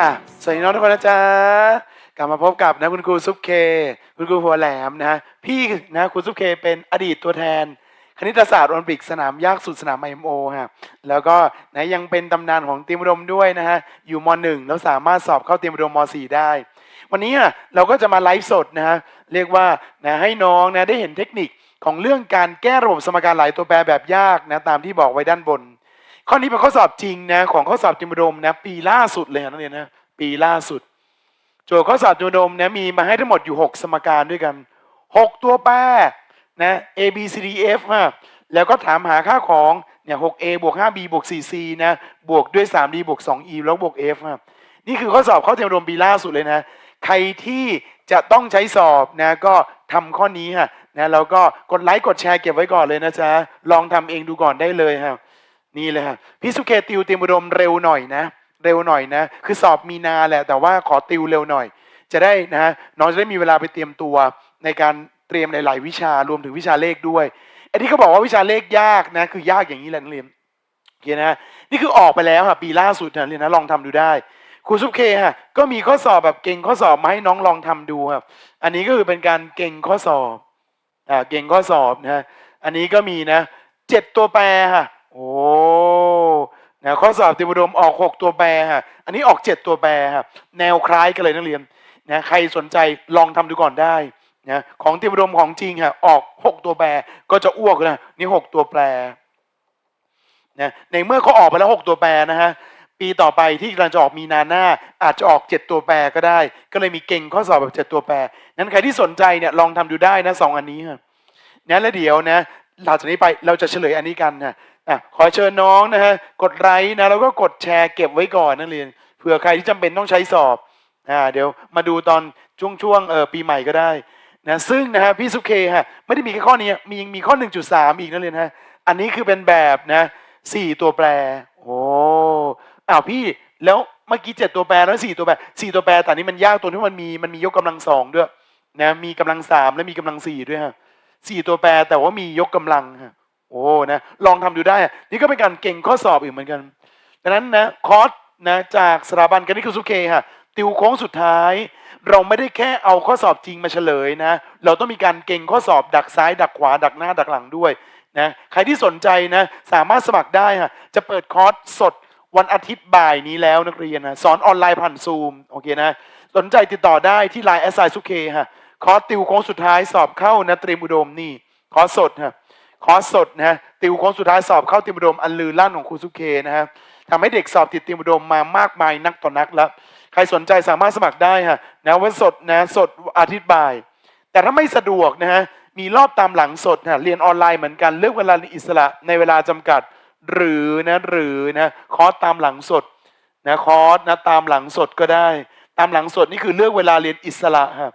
อะสวัสดีน้องทุกคนนะจ๊ะกลับมาพบกับนะคุณครูซุปเค คุณครูหัวแหลมนะพี่นะคุณซุปเคเป็นอดีตตัวแทน คณิตศาสตร์โอลิมปิกสนามยากสุดสนาม IMO ฮะแล้วก็นะยังเป็นตำนานของเตรียมอุดมด้วยนะฮะอยู่ม .1 แล้วสามารถสอบเข้าเตรียมอุดมม .4 ได้ วันนี้อะเราก็จะมาไลฟ์สดนะฮะเรียกว่านะให้น้องนะได้เห็นเทคนิคของเรื่องการแก้ระบบสมการหลายตัวแปรแบบยากนะตามที่บอกไว้ด้านบน ข้อนี้เป็นข้อสอบจริงนะของข้อสอบจิมอุดมนะปีล่าสุดเลยนะนักเรียนนะปีล่าสุด โจทย์ข้อสอบจิมอุดมนะมีมาให้ทั้งหมดอยู่ 6 สมการด้วยกัน 6 ตัวแปรนะ A B C D F ฮะแล้วก็ถามหาค่าของเนี่ย 6A บวก 5B บวก 4C นะบวกด้วย 3D บวก 2E แล้วบวก F ฮะนี่คือข้อสอบข้อเตรียมอุดมปีล่าสุดเลยนะ ใครที่จะต้องใช้สอบนะก็ทำข้อนี้ฮะนะแล้วก็กดไลค์กดแชร์เก็บไว้ก่อนเลยนะจ๊ะลองทำเองดูก่อนได้เลยฮะ นี่เลยครับพี่สุเคติวเตรียมอุดมเร็วหน่อยนะ เร็วหน่อยนะ คือสอบมีนาแหละ แต่ว่าขอติวเร็วหน่อย จะได้นะน้องจะได้มีเวลาไปเตรียมตัวในการเตรียมหลาย ๆ วิชารวมถึงวิชาเลขด้วยไอ้ที่เขาบอกว่าวิชาเลขยากนะ คือยากอย่างนี้แหละนักเรียนโอเคนะนี่คือออกไปแล้วค่ะปีล่าสุดนะเรียนนะลองทำดูได้ครูซุปเคฮะก็มีข้อสอบแบบเก่งข้อสอบมาให้น้องลองทำดูครับอันนี้ก็คือเป็นการเก่งข้อสอบอ่าเก่งข้อสอบนะอันนี้ก็มีนะเจ็ดตัวแปรค่ะ โอ้นะข้อสอบติวอุดมออก 6 ตัวแปรฮะอันนี้ออก 7 ตัวแปรครับแนวคล้ายกันเลยนักเรียนนะใครสนใจลองทำดูก่อนได้นะของติวอุดมของจริงฮะออก 6 ตัวแปรก็จะอ้วกนะนี่ 6 ตัวแปรนะในเมื่อเขาออกไปแล้ว 6 ตัวแปรนะฮะปีต่อไปที่กำลังจะออกมีนาหน้า อาจจะออก 7 ตัวแปรก็ได้ ก็เลยมีเก่งข้อสอบแบบ 7 ตัวแปรนั้นใครที่สนใจเนี่ยลองทำดูได้นะสองอันนี้ครับนะแล้วเดี๋ยวนะหลังจากนี้ไปเราจะเฉลยอันนี้กันนะ อะขอเชิญน้องนะฮะกดไลค์นะแล้วก็กดแชร์เก็บไว้ก่อนนักเรียนเผื่อใครที่จำเป็นต้องใช้สอบอ่าเดี๋ยวมาดูตอนช่วงช่วงเออปีใหม่ก็ได้นะซึ่งนะฮะพี่สุเคฮะไม่ได้มีแค่ข้อนี้มียังมีข้อ 1.3 อีกนักเรียนฮะอันนี้คือเป็นแบบนะสี่ตัวแปรโอ้อ้าวพี่แล้วเมื่อกี้เจ็ดตัวแปรแล้วสี่ตัวแปรสี่ตัวแปรแต่นี้มันยากตรงที่มันมีมันมียกกำลังสองด้วยนะมีกำลังสามและมีกำลังสี่ด้วยฮะสี่ตัวแปรแต่ว่ามียกกำลังฮะ โอ้นะลองทำดูได้ นี่ก็เป็นการเก่งข้อสอบอีกเหมือนกัน ดังนั้นนะคอร์สนะจากสถาบันกันนิคุสุเคฮะติวโค้งสุดท้าย เราไม่ได้แค่เอาข้อสอบจริงมาเฉลยนะ เราต้องมีการเก่งข้อสอบดักซ้าย ดักขวา ดักหน้าดักหลังด้วยนะใครที่สนใจนะสามารถสมัครได้ฮะจะเปิดคอร์สสดวันอาทิตย์บ่ายนี้แล้วนักเรียนนะสอนออนไลน์ผ่านซูมโอเคนะสนใจติดต่อได้ที่ไลน์แอสไซสุเคฮะคอร์สติวโค้งสุดท้ายสอบเข้านะเตรียมอุดมนี่คอร์สสดฮะ คอร์สสดนะฮะติวโค้งสุดท้ายสอบเข้าติมอุดมอันลือลั่นของครูสุเคนะฮะทำให้เด็กสอบติดติมอุดมมามากมายนักต่อนักแล้วใครสนใจสามารถสมัครได้ฮะนะวันสดนะสดอาทิตย์บ่าย แต่ถ้าไม่สะดวกนะฮะมีรอบตามหลังสดนะเรียนออนไลน์เหมือนกันเลือกเวลาอิสระในเวลาจำกัด หรือนะหรือนะคอร์สตามหลังสดนะคอร์สนะตามหลังสดก็ได้ ตามหลังสดนี่คือเลือกเวลาเรียนอิสระครับ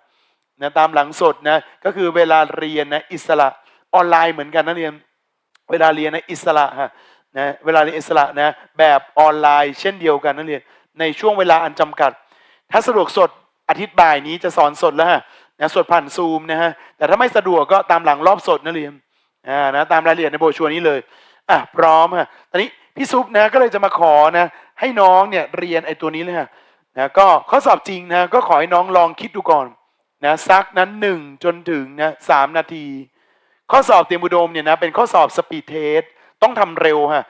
นะตามหลังสดนะก็คือเวลาเรียนนะอิสระ ออนไลน์เหมือนกันนะเรียน เวลาเรียนนะอิสระฮะนะเวลาเรียนอิสระนะแบบออนไลน์ เช่นเดียวกันนักเรียน ในช่วงเวลาอันจำกัด ถ้าสะดวกสดอาทิตย์บ่ายนี้จะสอนสดแล้วฮะนะสดผ่านซูมนะฮะแต่ถ้าไม่สะดวกก็ตามหลังรอบสดนักเรียนอ่านะตามรายละเอียดในโบชัวนี้เลยอะพร้อมฮะตอนนี้พี่ซุปนะก็เลยจะมาขอนะให้น้องเนี่ยเรียนไอ้ตัวนี้เลยฮะนะก็ข้อสอบจริงนะก็ขอให้น้องลองคิดดูก่อนนะซักนั้นหนึ่งจนถึงนะสามนาที ข้อสอบเตรียมอุดมเนี่ยนะเป็นข้อสอบสปีดเทสต้องทำเร็วฮะ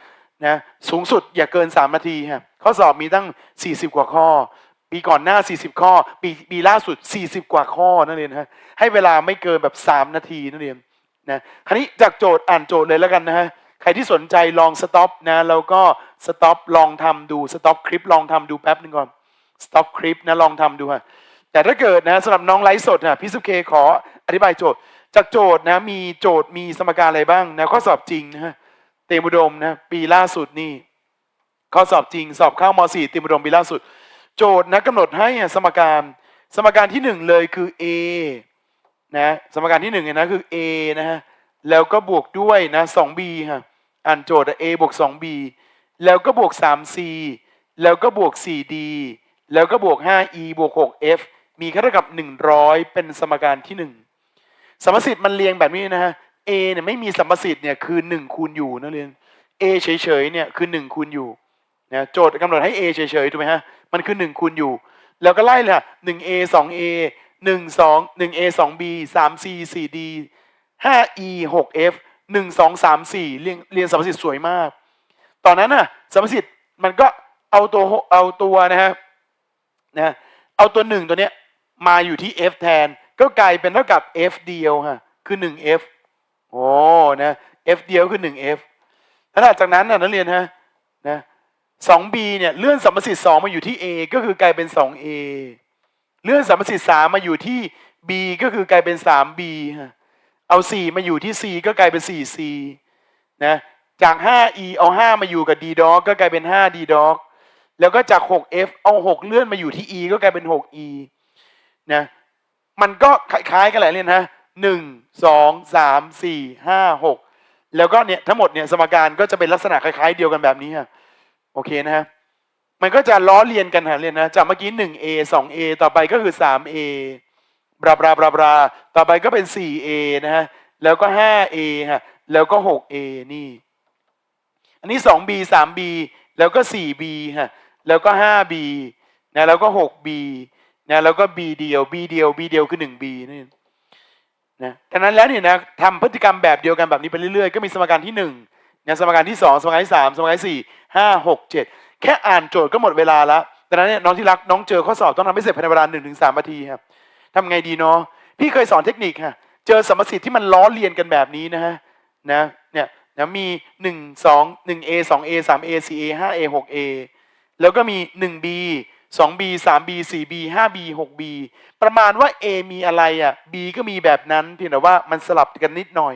นะสูงสุดอย่าเกิน 3 นาทีฮะข้อสอบมีตั้ง 40 กว่าข้อ ปีก่อนหน้า 40 ข้อ ปีปีล่าสุด 40 กว่าข้อนั่นเองฮะให้เวลาไม่เกินแบบ 3 นาทีนั่นเองนะคราวนี้จากโจทย์อ่านโจทย์เลยแล้วกันนะฮะใครที่สนใจลองสต็อปนะแล้วก็สต็อปลองทำดูสต็อปคลิปลองทำดูแป๊บนึงก่อนสต็อปคลิปนะลองทำดูฮะแต่ถ้าเกิดนะสำหรับน้องไลฟ์สดนะพี่สุเคขออธิบายโจทย์ จากโจทย์นะมีโจทย์มีสมการอะไรบ้างนะข้อสอบจริงนะฮะเตรียมอุดมนะปีล่าสุดนี่ข้อสอบจริง สอบเข้าม .4 เตรียมอุดมปีล่าสุด โจทย์นะกำหนดให้สมการ สมการที่หนึ่งเลยคือ a นะสมการที่หนึ่งเนี่ยนะคือ a นะฮะแล้วก็บวกด้วยนะ 2b ฮะอ่านโจทย์อะ a บวก 2b แล้วก็บวก 3c แล้วก็บวก 4d แล้วก็บวก 5e บวก 6f มีค่าเท่ากับ 100 เป็นสมการที่หนึ่ง สัมประสิทธิ์มันเรียงแบบนี้นะฮะ A เนี่ยไม่มีสัมประสิทธิ์เนี่ยคือหนึ่งคูณอยู่นะเรียน A เฉยๆเนี่ยคือหนึ่งคูณอยู่นะโจทย์กำหนดให้ a เฉยๆถูกไหมฮะมันคือ1คูณอยู่ แล้วก็ไล่เลยค่ะ1 a 2 a 1 2 1 a 2 b 3 c 4 d 5 e 6 f 1 2 3 4เรียงเรียงสมประสิทธิ์สวยมาก ตอนนั้นน่ะสมประสิทธิ์มันก็เอาตัวเอาตัวนะฮะนะเอาตัวหนึ่งตัวเนี้ยมาอยู่ที่ f แทน ก็กลายเป็นเท่ากับ f เดียวฮะคือ 1f โอ้นะ f เดียวคือ 1f แล้วหลังจากนั้นน่ะนักเรียนฮะนะ 2b เนี่ยเลื่อนสัมประสิทธิ์2มาอยู่ที่ a ก็คือกลายเป็น 2a เลื่อนสัมประสิทธิ์3มาอยู่ที่ b ก็คือกลายเป็น 3b ฮะเอา 4 มาอยู่ที่ c ก็กลายเป็น 4c นะจาก 5e เอา 5 มาอยู่กับ d dog ก็กลายเป็น 5d dog แล้วก็จาก 6f เอา 6 เลื่อนมาอยู่ที่ e ก็กลายเป็น 6e นะ มันก็คล้ายๆกันแหละเนี่ยนะหนึ่งสองสามสี่ห้าหกแล้วก็เนี่ยทั้งหมดเนี่ยสมการก็จะเป็นลักษณะคล้ายๆเดียวกันแบบนี้ฮะโอเคนะฮะมันก็จะล้อเลียนกันฮะเรียนนะจากเมื่อกี้หนึ่ง a สอง a ต่อไปก็คือสาม a บราบราบราบราต่อไปก็เป็นสี่ a นะฮะแล้วก็ห้า a ฮะแล้วก็หก a นี่ อันนี้สอง b สาม b แล้วก็สี่ b ฮะแล้วก็ห้า b นะแล้วก็หก b นะแล้วก็ b เดียว b เดียว b เดียวคือหนึ่ง b นี่นะดังนั้นแล้วเนี่ยนะทำพฤติกรรมแบบเดียวกันแบบนี้ไปเรื่อยๆ ก็มีสมการที่หนึ่งนะสมการที่สองสมการที่สามสมการที่สี่ห้าหกเจ็ดแค่อ่านโจทย์ก็หมดเวลาแล้วดังนั้นเนี่ยน้องที่รักน้องเจอข้อสอบต้องทำให้เสร็จภายในเวลาหนึ่งถึงสามนาทีครับทำไงดีเนาะพี่เคยสอนเทคนิคค่ะเจอสมสิทธิ์ที่มันล้อเลียนกันแบบนี้นะฮะนะเนี่ยนะมีหนึ่งสองหนึ่ง a สอง a สาม a สี่ a ห้า a หก a แล้วก็มีห นึ่ง b สอง b สาม b สี่ b ห้า b หก b ประมาณว่า a มีอะไรอะ b ก็มีแบบนั้นเพียงแต่ว่ามันสลับกันนิดหน่อย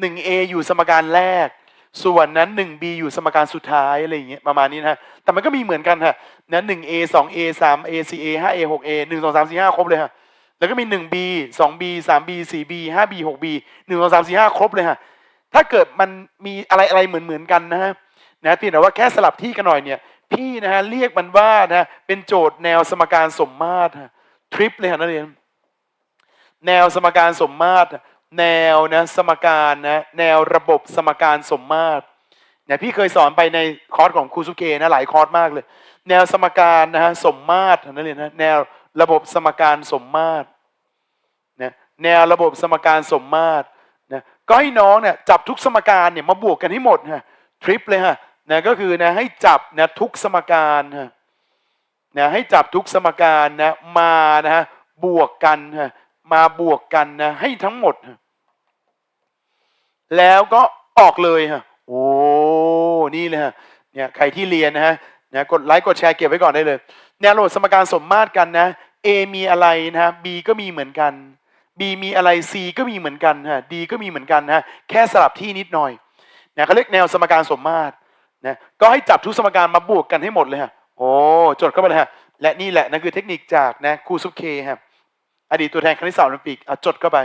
หนึ่ง a อยู่สมการแรก ส่วนนั้นหนึ่ง b อยู่สมการสุดท้ายอะไรอย่างเงี้ยประมาณนี้นะ แต่มันก็มีเหมือนกันฮะนะหนึ่ง a สอง a สาม a สี่ a ห้า a หก a หนึ่งสองสามสี่ห้าครบเลยฮะ แล้วก็มีหนึ่ง b สอง b สาม b สี่ b ห้า b หก b หนึ่งสองสามสี่ห้าครบเลยฮะ ถ้าเกิดมันมีอะไรอะไรเหมือนเหมือนๆกันนะฮะนะเพียงแต่ว่าแค่สลับที่กันหน่อยเนี่ย พี่นะฮะเรียกมันว่านะเป็นโจทย์แนวสมการสมมาตรทริปเลยฮะนักเรียนแนวสมการสมมาตรแนวนะสมการนะแนวระบบสมการสมมาตรเนี่ยพี่เคยสอนไปในคอร์สของครูสุเกะนะหลายคอร์สมากเลย แนวสมการนะฮะสมมาตรนักเรียนนะแนวระบบสมการสมมาตรนะแนวระบบสมการสมมาตรนะก็ให้น้องเนี่ยจับทุกสมการเนี่ยมาบวกกันให้หมดฮะทริปเลยฮะ นะก็คือนะให้จับนะทุกสมการฮะนะให้จับทุกสมการนะมานะฮะบวกกันฮะมาบวกกันนะให้ทั้งหมด แล้วก็ออกเลยฮะโอ้นี่เลยฮะเนี่ยใครที่เรียนนะฮะนะกดไลค์กดแชร์เก็บไว้ก่อนได้เลยแนวโหลดสมการสมมาตรกันนะ A มีอะไรนะฮะ B ก็มีเหมือนกัน B มีอะไร C ก็มีเหมือนกันฮะ D ก็มีเหมือนกันฮะแค่สลับที่นิดหน่อยนะเขาเรียกแนวสมการสมมาตร นะก็ให้จับทุกสมการมาบวกกันให้หมดเลยฮะโอ้จดเข้าไปเลยฮะและนี่แหละนั่นคือเทคนิคจากนะครูซุปเคครับอดีตตัวแทนคณิตศาสตร์โอลิมปิกอะจดเข้าไป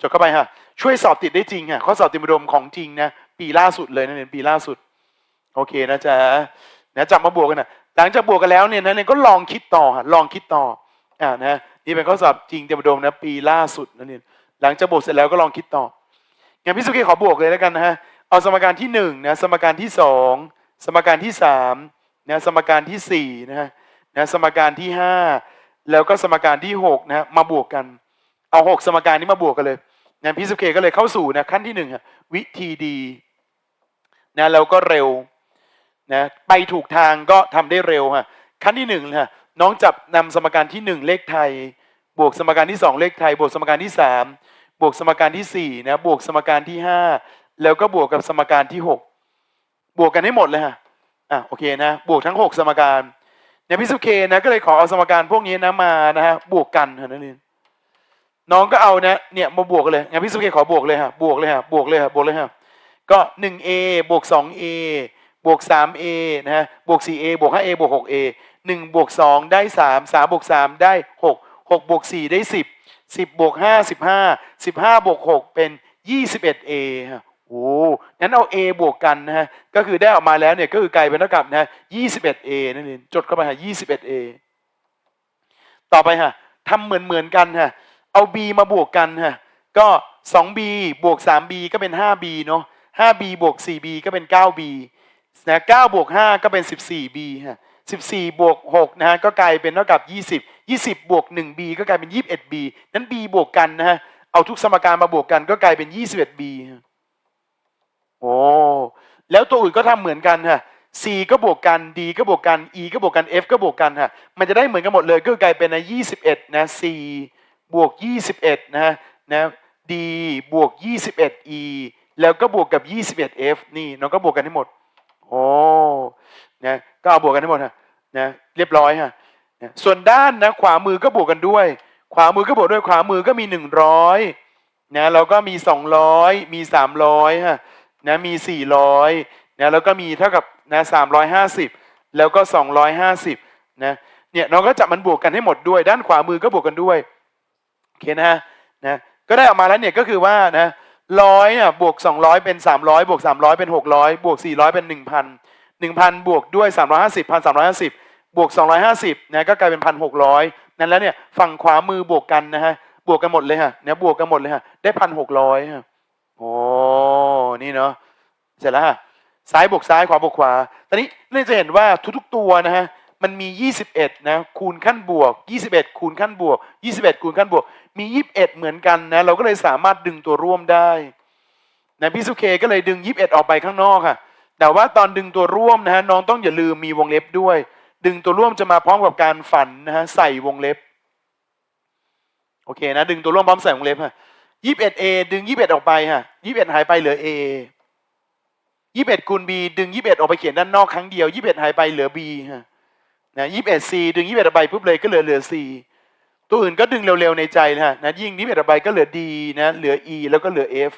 จดเข้าไปฮะช่วยสอบติดได้จริงฮะข้อสอบติดอุดมของจริงนะปีล่าสุดเลยนะเนี่ยปีล่าสุด โอเคนะจ๊ะนะจับมาบวกกันนะหลังจากบวกกันแล้วเนี่ยนะเนี่ยก็ลองคิดต่อฮะลองคิดต่ออ่านะนี่เป็นข้อสอบจริงเต็มอุดมนะปีล่าสุดนะเนี่ยหลังจากบวกเสร็จแล้วก็ลองคิดต่องั้นพี่สุเกขอบวกเลยแล้วกันนะฮะ เอาสมการที่หนึ่งนะสมการที่สองสมการที่สามนะสมการที่สี่นะฮะนะสมการที่ห้าแล้วก็สมการที่หกนะฮะมาบวกกัน เอาหกสมการนี้มาบวกกันเลยนะพี่สุเกก็เลยเข้าสู่นะขั้นที่หนึ่งฮะวิธีดีนะแล้วก็เร็วนะไปถูกทางก็ทำได้เร็วฮะขั้นที่หนึ่งนะน้องจับนำสมการที่หนึ่งเลขไทย บวกสมการที่สองเลขไทย บวกสมการที่สามบวกสมการที่สี่นะบวกสมการที่ห้า แล้วก็บวกกับสมการที่หกบวกกันให้หมดเลยฮะอะโอเคนะ บวกทั้งหกสมการเนี่ยพี่สุเคนะก็เลยขอเอาสมการพวกนี้นะมานะฮะบวกกันฮะนั่นเองน้องก็เอานะเนี่ยมาบวกกันเลยงั้นพี่สุเคขอบวกเลยฮะบวกเลยฮะบวกเลยฮะบวกเลยฮะก็หนึ่ง a บวกสอง a บวก 3a นะฮะบวก 4a บวก 5a บวก 6a 1บวก2ได้ 3 3บวก3ได้ 6 6บวก4ได้ 10 10บวก5 15 15บวก6เป็น 21a ฮะ โอ้งั้นเอา a บวกกันนะฮะ ก็คือได้ออกมาแล้วเนี่ย ก็คือกลายเป็นเท่ากับนะฮะ 21a นั่นเอง จดเข้าไปฮะ 21a ต่อไปฮะทำเหมือนเหมือนกันฮะ เอา b มาบวกกันฮะ ก็ 2b บวก 3b ก็เป็น 5b เนาะ 5b บวก 4b ก็เป็น 9b นะ9บวก5ก็เป็น 14b ฮะ14บวก6นะฮะ ก็กลายเป็นเท่ากับ20 20บวก 1b ก็กลายเป็น 21b นั้น b บวกกันนะฮะ เอาทุกสมการมาบวกกันก็กลายเป็น 21b ฮะ โอ้แล้วตัวอื่นก็ทำเหมือนกันฮะ c ก็บวกกัน d ก็บวกกัน e ก็บวกกัน f ก็บวกกันฮะมันจะได้เหมือนกันหมดเลยก็กลายเป็นนะ21 นะ c บวก 21 นะนะ d บวก 21e แล้วก็บวกกับ 21f นี่น้องก็บวกกันให้หมดโอ้นะก็เอาบวกกันให้หมดฮะนะเรียบร้อยฮะนะส่วนด้านนะขวามือก็บวกกันด้วย ขวามือก็บวกด้วยขวามือก็มีหนึ่งร้อยนะแล้วก็มีสองร้อยมีสามร้อยฮะ นะมีสี่ร้อยนะแล้วก็มีเท่ากับนะสามร้อยห้าสิบแล้วก็สองร้อยห้าสิบนะเนี่ยน้องก็จับมันบวกกันให้หมดด้วย ด้านขวามือก็บวกกันด้วยโอเคนะนะก็ได้ออกมาแล้วเนี่ยก็คือว่านะร้อยอะบวกสองร้อยเป็นสามร้อยบวกสามร้อยเป็นหกร้อยบวกสี่ร้อยเป็นหนึ่งพันหนึ่งพันบวกด้วยสามร้อยห้าสิบพันสามร้อยห้าสิบบวกสองร้อยห้าสิบนะก็กลายเป็นพันหกร้อยนั่นแล้วเนี่ยฝั่งขวามือบวกกันนะฮะบวกกันหมดเลยฮะเนี่ยบวกกันหมดเลยฮะได้พันหกร้อยฮะโอ้ นี่เนาะเสร็จแล้วฮะซ้ายบวกซ้ายขวาบวกขวา ตอนนี้เราจะเห็นว่าทุกๆตัวนะฮะมันมี 21 นะ คูณขั้นบวก 21 คูณขั้นบวก 21 คูณขั้นบวก มี 21 เหมือนกันนะ เราก็เลยสามารถดึงตัวร่วมได้นะพี่สุเคก็เลยดึง 21 ออกไปข้างนอกค่ะ แต่ว่าตอนดึงตัวร่วมนะฮะน้องต้องอย่าลืมมีวงเล็บด้วย ดึงตัวร่วมจะมาพร้อมกับการฝันนะฮะใส่วงเล็บ โอเคนะ ดึงตัวร่วมพร้อมใส่วงเล็บฮะ 21a ดึง21ออกไปฮะ21หายไปเหลือ a 21คูณ b ดึง21ออกไปเขียนด้านนอกครั้งเดียว21หายไปเหลือ b ฮะนะ 21c ดึง21ออกไปปุ๊บเลยก็เหลือเหลือ c ตัวอื่นก็ดึงเร็วๆในใจนะฮะนะยิ่ง21ออกไปก็เหลือ d นะเหลือ e แล้วก็เหลือ f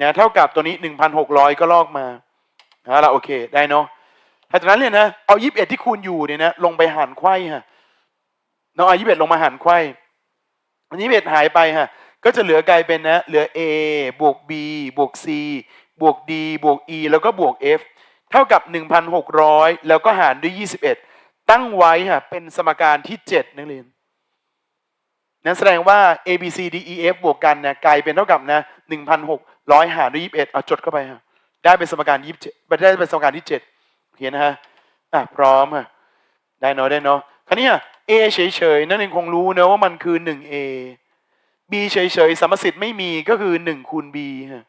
นะเท่ากับตัวนี้1,600ก็ลอกมาเอาละโอเคได้เนาะหลังจากนั้นเนี่ยนะเอายี่สิบเอ็ดที่คูณอยู่เนี่ยนะลงไปหารไขว้ฮะน้องเอายี่สิบเอ็ดลงมาหารไขว้อันนี้เอ็ดหายไปฮะ ก็จะเหลือกลายเป็นนะ เหลือ a บวก b บวก c บวก d บวก e แล้วก็บวก f เท่ากับ 1,600 แล้วก็หารด้วย 21 ตั้งไว้ฮะเป็นสมการที่ 7 นักเรียนนั้นแสดงว่า a b c d e f บวกกันนะกลายเป็นเท่ากับนะ1,600 หารด้วย 21 เอาจดเข้าไปฮะได้เป็นสมการ27ได้เป็นสมการที่7โอเคนะฮะอะพร้อมอะได้เนาะได้เนาะคราวนี้อะ A เฉยๆ นั่นเองคงรู้เนะว่ามันคือ 1A B เฉยๆสมสิทธิ์ไม่มีก็คือ1คูณ B ฮะ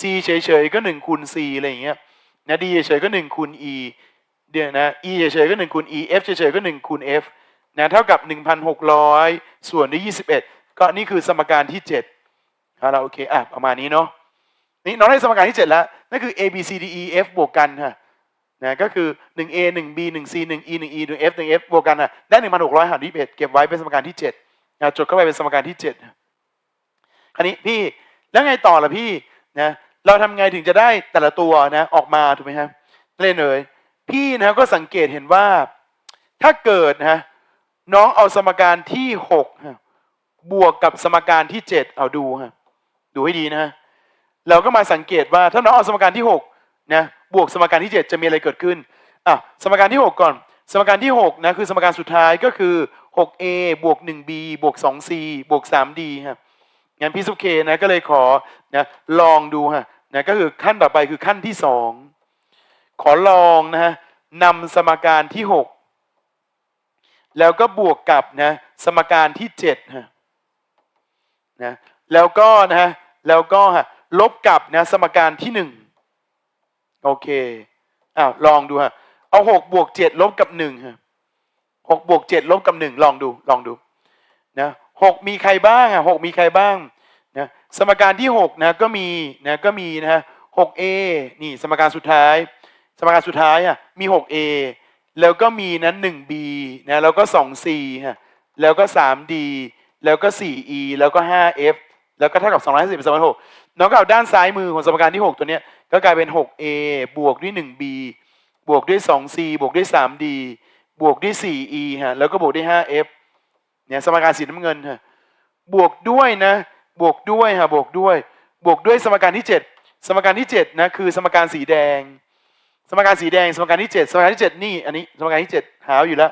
C เฉยๆก็1คูณ C อะไรอย่างเงี้ยนะ D เฉยๆก็1คูณ E เดี๋ยวนะ E เฉยๆก็1คูณ E F เฉยๆก็1คูณ F นะเท่ากับ 1,600 ส่วนด้วย21 ก็นี่คือสมการที่7เอาละโอเคอะประมาณนี้เนาะนี่น้องได้สมการที่ 7 แล้วนั่นคือ A B C D E F บวกกันฮะนะก็คือ 1a 1b 1c 1e 1e 1f 1f บวกกันอะได้ 1,600หาร21เก็บไว้เป็นสมการที่7นะจดเข้าไปเป็นสมการที่ 7 คราวนี้พี่แล้วไงต่อล่ะพี่นะเราทำไงถึงจะได้แต่ละตัวนะออกมาถูกไหมครับเล่นเลย พี่นะก็สังเกตเห็นว่า ถ้าเกิดนะน้องเอาสมการที่6ฮะบวกกับสมการที่7เอาดูฮะดูให้ดีนะฮะเราก็มาสังเกตว่าถ้าน้องเอาสมการที่6นะบวกสมการที่7จะมีอะไรเกิดขึ้นอะสมการที่6ก่อน สมการที่6นะคือสมการสุดท้ายก็คือ 6a บวก 1b บวก 2c บวก 3d ครับ งั้นพี่สุเคนะก็เลยขอนะลองดูฮะนะก็คือขั้นต่อไปคือขั้นที่2ขอลองนะฮะนำสมการที่6แล้วก็บวกกับนะสมการที่7ฮะนะแล้วก็นะฮะแล้วก็ฮะลบกับนะสมการที่1โอเคอ้าวลองดูฮะเอาหกบวกเจ็ดลบกับหนึ่งฮะหกบวกเจ็ดลบกับหนึ่งลองดูลองดูนะ หกมีใครบ้างอะหกมีใครบ้างนะสมการที่หกนะก็มีนะก็มีนะฮะหกเอนี่สมการสุดท้าย สมการสุดท้ายอะมีหกเอแล้วก็มีนั้นหนึ่งบีนะแล้วก็สองซีฮะแล้วก็สามดีแล้วก็สี่อีแล้วก็ห้าเอฟแล้วก็เท่ากับสองร้อยห้าสิบสมการหกน้องก็เอาด้านซ้ายมือของสมการที่หกตัวเนี้ยก็กลายเป็น 6a บวกด้วย 1b บวกด้วย 2c บวกด้วย 3d บวกด้วย 4e ฮะแล้วก็บวกด้วย 5f เนี่ยสมการสีน้ำเงินฮะบวกด้วยนะบวกด้วยฮะบวกด้วย บวกด้วยสมการที่ 7 สมการที่7นะคือสมการสีแดง สมการสีแดง สมการที่ 7 สมการที่ 7 นี่อันนี้สมการที่ 7 หาอยู่แล้ว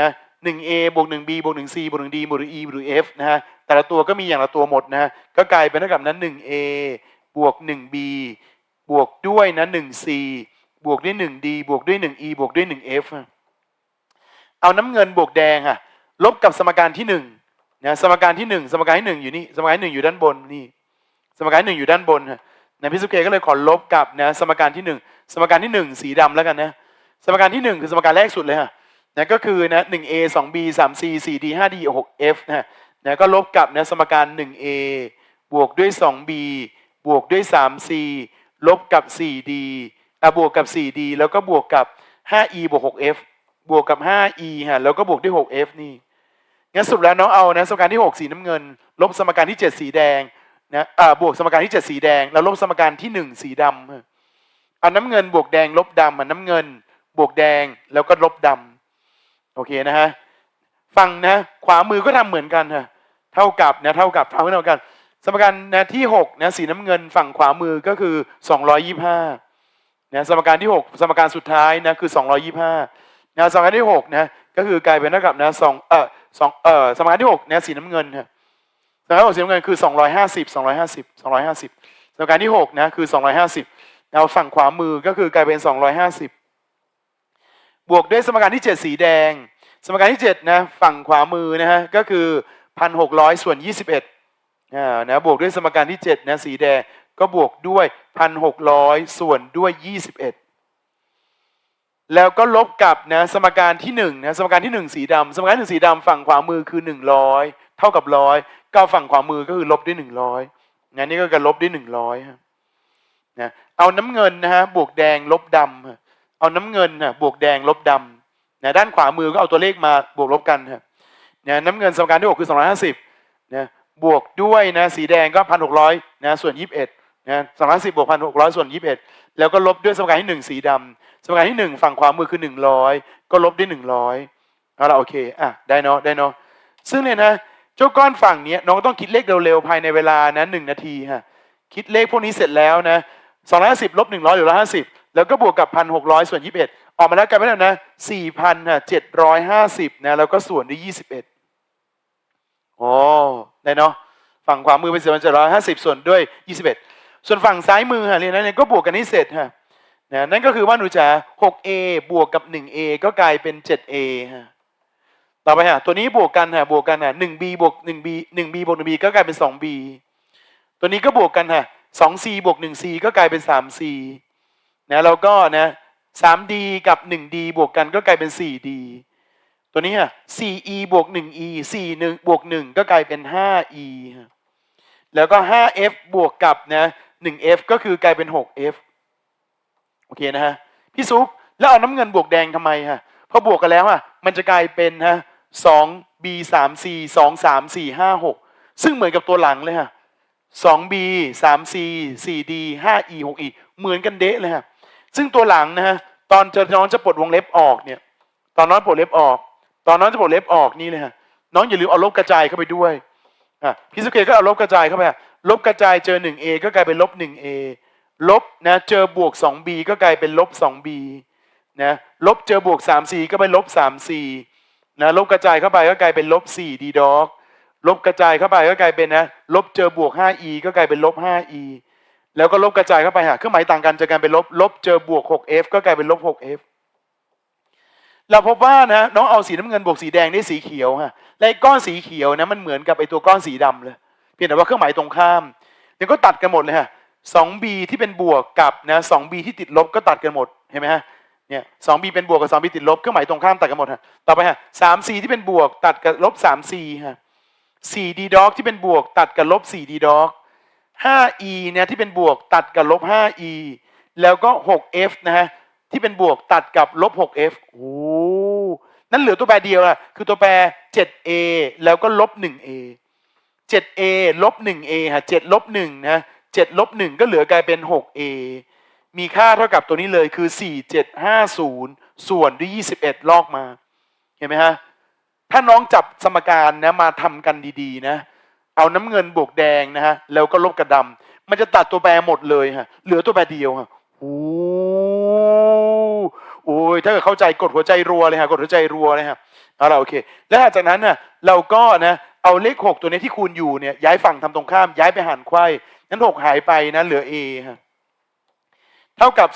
นะ 1a บวก 1b บวก 1c บวก 1d บวก 1e บวก 1f นะฮะแต่ละตัวก็มีอย่างละตัวหมดนะฮะก็กลายเป็นเท่ากับนั้น 1a บวก 1b บวกด้วยนะ 1c บวกด้วยหนึ่ง d บวกด้วยหนึ่ง e บวกด้วยหนึ่ง f อะเอาน้ำเงินบวกแดงอะ ลบกับสมการที่หนึ่งนะสมการที่หนึ่งสมการที่หนึ่งอยู่นี่สมการที่หนึ่งอยู่ด้านบนนี่สมการที่หนึ่งอยู่ด้านบนฮะนะพี่สุเกก็เลยขอลบกับนะสมการที่หนึ่งสมการที่หนึ่งสีดำแล้วกันนะสมการที่หนึ่งคือสมการแรกสุดเลยฮะนะก็คือนะหนึ่ง a สอง b สาม c สี่ d ห้า d หก f นะฮะนะก็ลบกับนะสมการหนึ่ง a บวกด้วยสอง b บวกด้วยสาม c ลบกับสี่ d อะบวกกับสี่ d แล้วก็บวกกับห้า e บวกหก f บวกกับห้า e ฮะแล้วก็บวกด้วยหก f นี่ งั้นสรุปแล้วน้องเอานะสมการที่หกสีน้ำเงิน ลบสมการที่เจ็ดสีแดงนะอ่าบวกสมการที่เจ็ดสีแดง แล้วลบสมการที่หนึ่งสีดำเอาน้ำเงินบวกแดงลบดำอะน้ำเงิน บวกแดงแล้วก็ลบดำโอเคนะฮะฝั่งนะขวามือก็ทำเหมือนกันฮะเท่ากับนะเท่ากับทำให้เท่ากัน สมการนะที่หกนะสีน้ำเงินฝั่งขวามือก็คือสองร้อยยี่ห้านะสมการที่หกสมการสุดท้ายนะคือสองร้อยยี่ห้านะสมการที่หกนะ ก็คือกลายเป็นเท่ากับนะสองเออสองเออสมการที่หกนะสีน้ำเงินครัสมการที่หกสีน้ำเงินคือสองร้อยห้าสิบสองร้อยห้าสิบสองร้อยห้าสิบสมการที่หกนะคือสองร้อยห้าสิบเราฝั่งขวามือก็คือกลายเป็นสองร้อยห้าสิบบวกด้วยสมการที่เจ็ดสีแดง สมการที่เจ็ดนะฝั่งขวามือนะฮะก็คือพันหกร้อยส่วนยี่สิบเอ็ดนะบวกด้วยสมการที่เจ็ดนะสีแดงก็บวกด้วยพันหกร้อยส่วนด้วยยี่สิบเอ็ด แล้วก็ลบกับนะสมการที่1นะสมการที่ 1 สีดำสมการที่หนึ่งสีดำฝั่งขวามือคือ 100 เท่ากับร้อยก็ฝั่งขวามือก็คือลบด้วย 100งั้นนี่ก็การลบด้วย 100ครับนะเอาน้ำเงินนะฮะบวกแดงลบดำเอาน้ำเงินนะบวกแดงลบดำนะด้านขวามือก็เอาตัวเลขมาบวกลบกันครับนะน้ำเงินสมการที่6คือ 250นะบวกด้วยนะสีแดงก็ 1,600นะส่วน 21 นะ250บบวก1,600ส่วน21แล้วก็ลบด้วยสมการที่1สีดำสมการที่1ฝั่งขวามือคือ100ก็ลบด้วย100เอาละโอเคอะได้เนาะได้เนาะซึ่งเนี่ยนะเจ้าก้อนฝั่งเนี้ยน้องต้องคิดเลขเร็วๆภายในเวลานะหนึ่งนาทีฮะคิดเลขพวกนี้เสร็จแล้วนะสองร้อยสิบลบหนึ่งร้อยหรือร้อยห้าสิบแล้วก็บวกกับพันหกร้อยส่วนยี่สิบเอ็ดออกมาแล้วกลายเป็นไหร่นะสี่พันเจ็ดร้อยห้าสิบนะแล้วก็ส่วนด้วยยี่สิบเอ็ดโอ้ได้เนาะฝั่งขวามือเป็นสี่พันเจ็ดร้อยห้าสิบส่วนด้วยยี่สิบเอ็ด ส่วนฝั่งซ้ายมือฮะเรียนนั้นเนี่ยก็บวกกันให้เสร็จฮะนะนั่นก็คือว่าหนูจะหกเอบวกกับหนึ่งเอก็กลายเป็นเจ็ดเอฮะต่อไปฮะตัวนี้บวกกันฮะบวกกันฮะหนึ่งบีบวกหนึ่งบีหนึ่งบีบวกหนึ่งบีก็กลายเป็นสองบีตัวนี้ก็บวกกันฮะสองซีบวกหนึ่งซีก็กลายเป็นสามซีนะแล้วก็นะสามดีกับหนึ่งดีบวกกันก็กลายเป็นสี่ดีตัวนี้ฮะสี่อีบวกหนึ่งอีสี่หนึ่งบวกหนึ่งก็กลายเป็นห้าอีแล้วก็ห้าเอฟบวกกับนะ หนึ่งเอฟก็คือกลายเป็นหกเอฟโอเคนะฮะพี่ซุปแล้วเอาน้ำเงินบวกแดงทำไมฮะพอบวกกันแล้วอะมันจะกลายเป็นฮะสอง b สาม c สองสามสี่ห้าหกซึ่งเหมือนกับตัวหลังเลยฮะสอง b สาม c สี่ d ห้า e หก e เหมือนกันเดะเลยฮะ ซึ่งตัวหลังนะฮะตอนจะน้องจะปลดวงเล็บออกเนี่ย ตอนน้องปลดเล็บออก ตอนน้องจะปลดเล็บออกนี่เลยฮะน้องอย่าลืมเอาลบกระจายเข้าไปด้วยอะพี่สุเกตก็เอาลบกระจายเข้าไป ลบกระจายเจอหนึ่ง a ก็กลายเป็นลบหนึ่ง a ลบนะเจอบวกสอง b ก็กลายเป็นลบสอง b นะลบเจอบวกสาม c ก็เป็นลบสาม c นะลบกระจายเข้าไปก็กลายเป็นลบ 4 d ด็อกลบกระจายเข้าไปก็กลายเป็นนะลบเจอบวก 5e ก็กลายเป็นลบ 5e แล้วก็ลบกระจายเข้าไปหาเครื่องหมายต่างกันจะกลายเป็นลบลบเจอบวก 6f ก็กลายเป็นลบ 6f เราพบว่านะน้องเอาสีน้ำเงินบวกสีแดงได้สีเขียวฮะและไอ้ก้อนสีเขียวนะมันเหมือนกับไอ้ตัวก้อนสีดำเลย พียงแต่ว่าเครื่องหมายตรงข้ามเนี่ยก็ตัดกันหมดเลยฮะ 2b ที่เป็นบวกกับนะ 2b ที่ติดลบก็ตัดกันหมดเห็นไหมฮะเนี่ยสองบีเป็นบวกกับสองบีติดลบเครื่องหมายตรงข้ามตัดกันหมดฮะต่อไปฮะสามซีที่เป็นบวกตัดกับลบสามซีฮะสี่ดีด็อกที่เป็นบวกตัดกับลบสี่ดีด็อกห้าอีเนี่ยที่เป็นบวกตัดกับลบห้าอีแล้วก็หกเอฟนะฮะที่เป็นบวกตัดกับลบหกเอฟโอ้นั่นเหลือตัวแปรเดียวอะคือตัวแปรเจ็ดเอแล้วก็ลบหนึ่งเอ เจ็ดเอลบหนึ่งเอฮะเจ็ดลบหนึ่งนะเจ็ดลบหนึ่งก็เหลือกลายเป็นหกเอมีค่าเท่ากับตัวนี้เลยคือ 4750 ส่วนด้วย 21 ลอกมา เห็นไหมฮะ ถ้าน้องจับสมการนะมาทำกันดีๆนะ เอาน้ำเงินบวกแดงนะฮะ แล้วก็ลบกระดำ มันจะตัดตัวแปรหมดเลยฮะ เหลือตัวแปรเดียวฮะโอ้โอ้ยถ้าเกิดเข้าใจกดหัวใจรัวเลยฮะ กดหัวใจรัวเลยฮะ เอาละโอเค แล้วหลังจากนั้นน่ะเราก็นะ เอาเลขหกตัวนี้ที่คูณอยู่เนี่ยย้ายฝั่งทำตรงข้ามย้ายไปหารไขว้นั้นหกหายไปนะเหลือ a ฮะเท่ากับ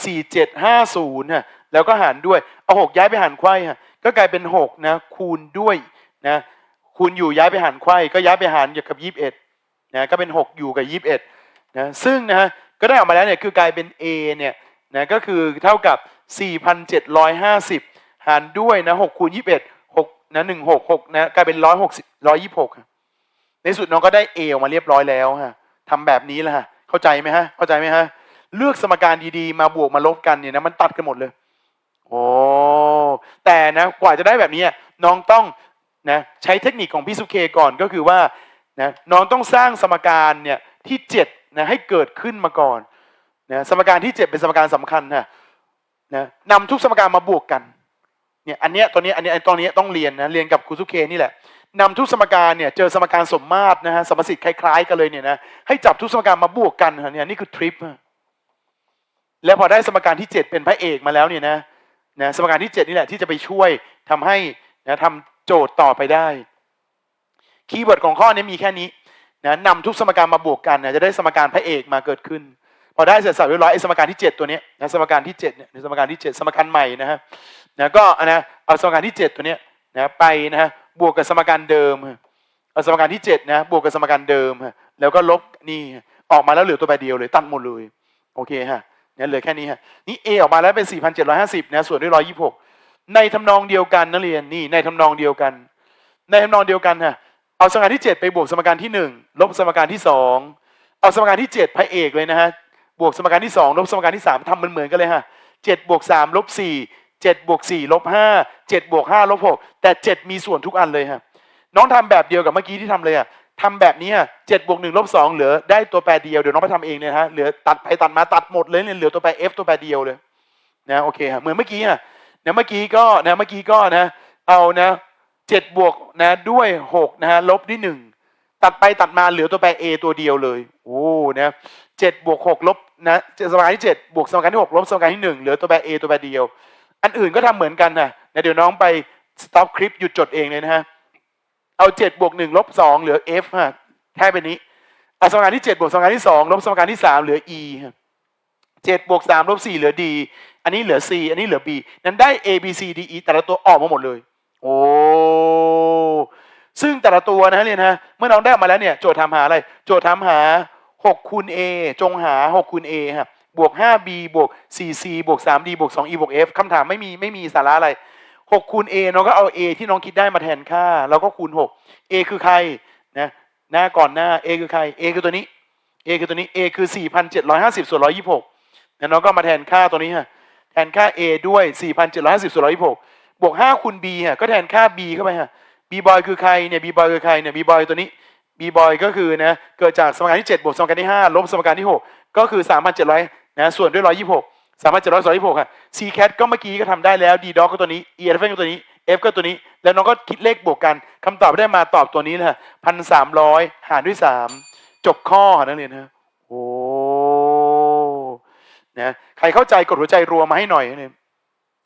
4750นะแล้วก็หารด้วยเอา6ย้ายไปหารไขว้ฮะก็กลายเป็น6นะคูณด้วยนะคูณอยู่ย้ายไปหารไขว้ก็ย้ายไปหารอยู่กับ21นะก็เป็น6อยู่กับ21นะซึ่งนะฮะก็ได้ออกมาแล้วเนี่ยคือกลายเป็น A เนี่ยนะก็คือเท่ากับ 4,750 หารด้วยนะ6คูณ21 นะ166นะกลายเป็น160 126ครับในสุดน้องก็ได้ A ออกมาเรียบร้อยแล้วฮะทำแบบนี้แหละฮะเข้าใจไหมฮะเข้าใจไหมฮะเลือกสมการดีๆ มาบวกมาลบกันเนี่ยนะมันตัดกันหมดเลย โอ้แต่นะกว่าจะได้แบบนี้น้องต้องนะใช้เทคนิคของพี่สุเคก่อนก็คือว่านะน้องต้องสร้างสมการเนี่ยที่7นะให้เกิดขึ้นมาก่อนนะสมการที่ 7 เป็นสมการสำคัญนะนะนำทุกสมการมาบวกกัน เนี่ยอันเนี้ยตัวนี้อันนี้ตอนนี้ต้องเรียนนะเรียนกับครูสุเคนี่แหละนำทุกสมการเนี่ยเจอสมการสมมาตรนะฮะสมสิทธิ์คล้ายๆกันเลยเนี่ยนะให้จับทุกสมการมาบวกกันนะเนี่ยนี่คือทริปแล้วพอได้สมการที่ 7 เป็นพระเอกมาแล้วเนี่ยนะนะสมการที่ 7 นี่แหละที่จะไปช่วยทำให้นะทำโจทย์ต่อไปได้ คีย์เวิร์ดของข้อนี้มีแค่นี้นะนำทุกสมการมาบวกกันนะจะได้สมการพระเอกมาเกิดขึ้น พอได้เสร็จสับเรียบร้อยไอ้สมการที่ 7 ตัวนี้นะสมการที่7เนี่ยสมการที่ 7 สมการใหม่นะฮะ นะก็นะเอาสมการที่ 7 ตัวเนี้ยนะไปนะฮะบวกกับสมการเดิมเอาสมการที่7นะบวกกับสมการเดิมฮะแล้วก็ลบนี่ออกมาแล้วเหลือตัวแปรเดียวเลยตัดหมดเลยโอเคฮะเนี่ยเหลือแค่นี้ฮะนี่ A ออกมาแล้วเป็น 4,750นะส่วนด้วย126 ในทำนองเดียวกันนักเรียนนี่ในทำนองเดียวกัน ในทำนองเดียวกันฮะเอาสมการที่ 7 ไปบวกสมการที่ 1 ลบสมการที่ 2 เอาสมการที่ 7พระเอกเลยนะฮะบวกสมการที่ 2 ลบสมการที่ 3ทำมันเหมือนกันเลยฮะ7บวก3ลบ4 7บวก4ลบ5 7บวก5ลบ6แต่ 7 มีส่วนทุกอันเลยฮะน้องทำแบบเดียวกับเมื่อกี้ที่ทำเลยอะทำแบบนี้เจ็ดบวกหนึ่งลบสองเหลือได้ตัวแปรเดียวเดี๋ยวน้องไปทำเองเลยฮะเหลือตัดไปตัดมาตัดหมดเลยเนี่ยเหลือตัวแปร f ตัวแปรเดียวเลยนะโอเคฮะเหมือนเมื่อกี้ฮะนะเมื่อกี้ก็นะเมื่อกี้ก็นะเอานะเจ็ดบวกนะด้วยหกนะฮะลบด้วยหนึ่งตัดไปตัดมาเหลือตัวแปร a ตัวเดียวเลยโอ้นะเจ็ดบวกหกลบนะสมการที่เจ็ดบวกสมการที่หกลบสมการที่หนึ่งเหลือตัวแปร a ตัวแปรเดียว อันอื่นก็ทำเหมือนกันนะนะเดี๋ยวน้องไป stop คลิปหยุดจดเองเลยนะฮะ เอาเจ็ดบวกหนึ่งลบสองเหลือ f ฮะแค่เป็นนี้เอาสมการที่เจ็ดบวกสมการที่สองลบสมการที่สามเหลือ e ฮะเจ็ดบวกสามลบสี่เหลือ d อันนี้เหลือ c อันนี้เหลือ b นั้นได้ a b c d e แต่ละตัวออกมาหมดเลย โอ้ซึ่งแต่ละตัวนะฮะเรียนฮะเมื่อน้องได้ออกมาแล้วเนี่ย โจทย์ถามหาอะไร โจทย์ถามหา6คูณ a จงหา6คูณ a ฮะ บวก 5b บวก 4c บวก 3d บวก 2e บวก f คำถามไม่มีไม่มีสาระอะไร 6 คูณ a น้องก็เอา a ที่น้องคิดได้มาแทนค่า แล้วก็คูณ 6 a คือใครนะหน้าก่อนหน้า a คือใคร a คือตัวนี้ a คือตัวนี้ a คือ 4,750 ส่วน 126นะน้องก็มาแทนค่าตัวนี้ฮะแทนค่า a ด้วย 4,750 ส่วน 126 บวก 5 คูณ b ฮะก็แทนค่า b เข้าไปฮะ b boy คือใครเนี่ย b boy คือใครเนี่ย b boy ตัวนี้ b boy ก็คือนะเกิดจากสมการที่ 7 บวกสมการที่ 5 ลบสมการที่ 6 ก็คือ 3,700 นะส่วนด้วย126 3,700ส่วน126ฮะ c cat ก็เมื่อกี้ก็ทำได้แล้ว d dog ก็ตัวนี้ e elephant ก็ตัวนี้ f ก็ตัวนี้ แล้วน้องก็คิดเลขบวกกันคำตอบได้มาตอบตัวนี้เลยพันสามร้อยหารด้วยสามจบข้อนักเรียนฮะโอ้นะใครเข้าใจกดหัวใจรัวมาให้หน่อยนะ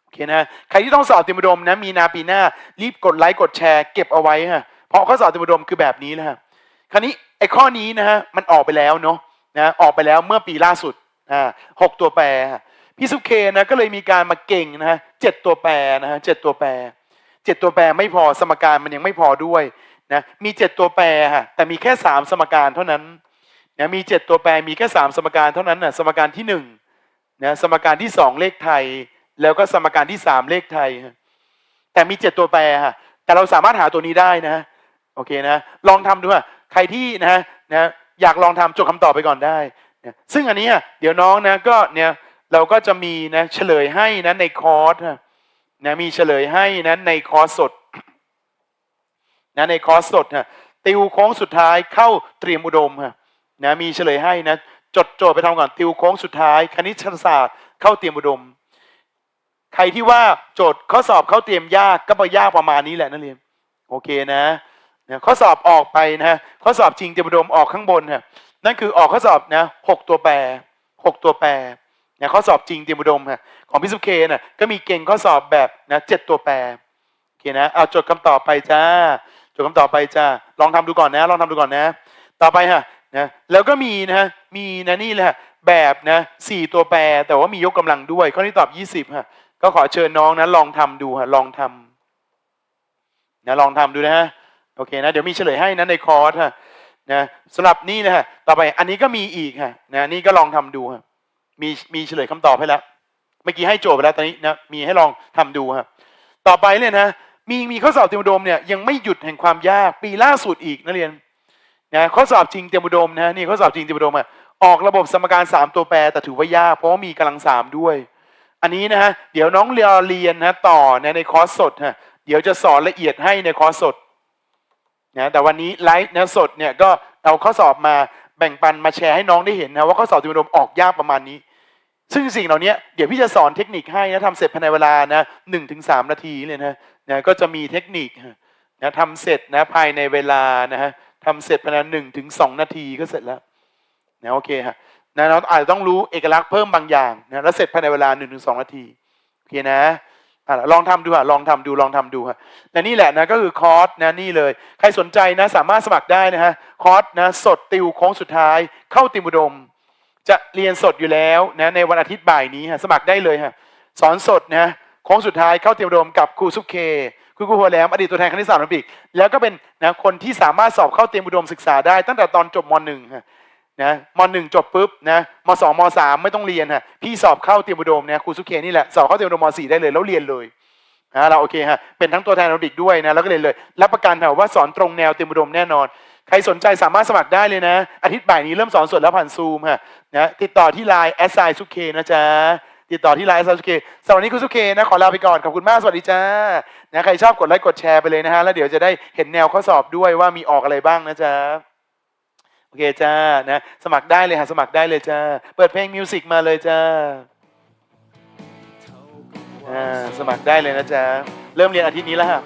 โอเคนะใครที่ต้องสอบเตรียมอุดมนะมีนาปีหน้า รีบกดไลค์กดแชร์เก็บเอาไว้ฮะเพราะข้อสอบเตรียมอุดมคือแบบนี้นะฮะคราวนี้ไอ้ข้อนี้นะฮะมันออกไปแล้วเนาะนะออกไปแล้วเมื่อปีล่าสุด อ่าหกตัวแปรพี่สุเคนะก็เลยมีการมาเก่งนะฮะเจ็ดตัวแปรนะฮะเจ็ดตัวแปรเจ็ดตัวแปรไม่พอสมการมันยังไม่พอด้วยนะมีเจ็ดตัวแปรฮะแต่มีแค่สามสมการเท่านั้นนะมีเจ็ดตัวแปรมีแค่สามสมการเท่านั้นนะสมการที่หนึ่งนะสมการที่สองเลขไทย แล้วก็สมการที่สามเลขไทย แต่มีเจ็ดตัวแปรฮะแต่เราสามารถหาตัวนี้ได้นะโอเคนะ ลองทำดูฮะใครที่นะนะอยากลองทำจดคำตอบไปก่อนได้ นะซึ่งอันนี้เดี๋ยวน้องนะก็เนี่ยเราก็จะมีนะเฉลยให้นะในคอร์สนะมีเฉลยให้นะในคอร์สสดนะในคอร์สสดฮะติวโค้งสุดท้ายเข้าเตรียมอุดมฮะนะมีเฉลยให้นะจดโจทย์ไปทำก่อนติวโค้งสุดท้าย คณิตศาสตร์เข้าเตรียมอุดม ใครที่ว่าโจทย์ข้อสอบเข้าเตรียมยากก็ไปยากประมาณนี้แหละนักเรียนโอเคนะนะข้อสอบออกไปนะข้อสอบจริงเตรียมอุดมออกข้างบนฮะ นั่นคือออกข้อสอบนะหกตัวแปรหกตัวแปรเนี่ยข้อสอบจริงเตรียมอุดมฮะของพี่สุเคน่ะก็มีเก่งข้อสอบแบบนะเจ็ดตัวแปรโอเคนะเอาจดคำตอบไปจ้าจดคำตอบไปจ้าลองทำดูก่อนนะ ลองทำดูก่อนนะ ต่อไปฮะนะแล้วก็มีนะมีนะนี่แหละแบบนะสี่ตัวแปร แต่ว่ามียกกำลังด้วยข้อนี้ตอบยี่สิบฮะก็ขอเชิญน้องนะลองทำดูฮะลองทำนะลองทำดูนะฮะโอเคนะเดี๋ยวมีเฉลยให้นะในคอร์สฮะ นะสำหรับนี่นะฮะต่อไปอันนี้ก็มีอีกฮะนะนี่ก็ลองทำดูฮะมีมีเฉลยคำตอบให้แล้วเมื่อกี้ให้โจทย์ไปแล้วตอนนี้นะมีให้ลองทำดูครับต่อไปเนี่ยนะมีมีข้อสอบเตรียมอุดมเนี่ยยังไม่หยุดแห่งความยากปีล่าสุดอีกนักเรียนนะข้อสอบจริงเตรียมอุดมนะนี่ข้อสอบจริงเตรียมอุดมอะออกระบบสมการสามตัวแปรแต่ถือว่ายากเพราะว่ามีกำลังสามด้วย อันนี้นะฮะเดี๋ยวน้องเรียนเรียนนะต่อนะในคอร์สสดฮะเดี๋ยวจะสอนละเอียดให้ในคอร์สสด นะแต่วันนี้ไลฟ์นะสดเนี่ยก็เอาข้อสอบมาแบ่งปันมาแชร์ให้น้องได้เห็นนะว่าข้อสอบเตรียมอุดมออกยากประมาณนี้ ซึ่งสิ่งเหล่านี้เดี๋ยวพี่จะสอนเทคนิคให้นะทำเสร็จภายในเวลานะหนึ่งถึงสามนาทีเลยนะนะก็จะมีเทคนิคนะทำเสร็จนะภายในเวลานะฮะทำเสร็จภายในหนึ่งถึงสองนาทีก็เสร็จแล้วนะโอเคฮะนะเราอาจจะต้องรู้เอกลักษณ์เพิ่มบางอย่างนะแล้วเสร็จภายในเวลาหนึ่งถึงสองนาทีโอเคนะ ลองทำดูอะลองทำดูลองทำดูฮะและนี่แหละนะก็คือคอร์สนะนี่เลย ใครสนใจนะสามารถสมัครได้นะฮะคอร์สนะสดติวโค้งสุดท้าย เข้าติมุดม จะเรียนสดอยู่แล้วนะในวันอาทิตย์บ่ายนี้ฮะสมัครได้เลยฮะสอนสดนะโค้งสุดท้ายเข้าเตรียมอุดมกับครูซุปเคครูครูหัวแหลมอดีตตัวแทนคณิตศาสตร์โอลิมปิกแล้วก็เป็นนะคนที่สามารถสอบเข้าเตรียมอุดมศึกษาได้ตั้งแต่ตอนจบมห นะมหนึ่งจบปุ๊บนะมสองมสามไม่ต้องเรียนฮะพี่สอบเข้าเตรียมอุดมเนี่ยครูซุเคนี่แหละสอบเข้าเตรียมอุดมมสี่ได้เลยแล้วเรียนเลยนะเราโอเคฮะเป็นทั้งตัวแทนโอลิมปิกด้วยนะแล้วก็เรียนเลยรับประกันค่ะว่าสอนตรงแนวเตรียมอุดมแน่นอน ใครสนใจสามารถสมัครได้เลยนะ อาทิตย์บ่ายนี้เริ่มสอนสดแล้วผ่านซูมฮะนะติดต่อที่ไลน์แอสไซซุเคนะจ๊ะติดต่อที่ไลน์แอสไซซุเคสำหรับวันนี้คุณซุเคนะขอลาไปก่อนขอบคุณมากสวัสดีจ้านะใครชอบกดไลค์กดแชร์ไปเลยนะฮะแล้วเดี๋ยวจะได้เห็นแนวข้อสอบด้วยว่ามีออกอะไรบ้างนะจ๊ะ โอเคจ้านะสมัครได้เลยฮะสมัครได้เลยจ้าเปิดเพลงมิวสิกมาเลยจ้าอ่าสมัครได้เลยนะจ๊ะเริ่มเรียนอาทิตย์นี้แล้วฮะ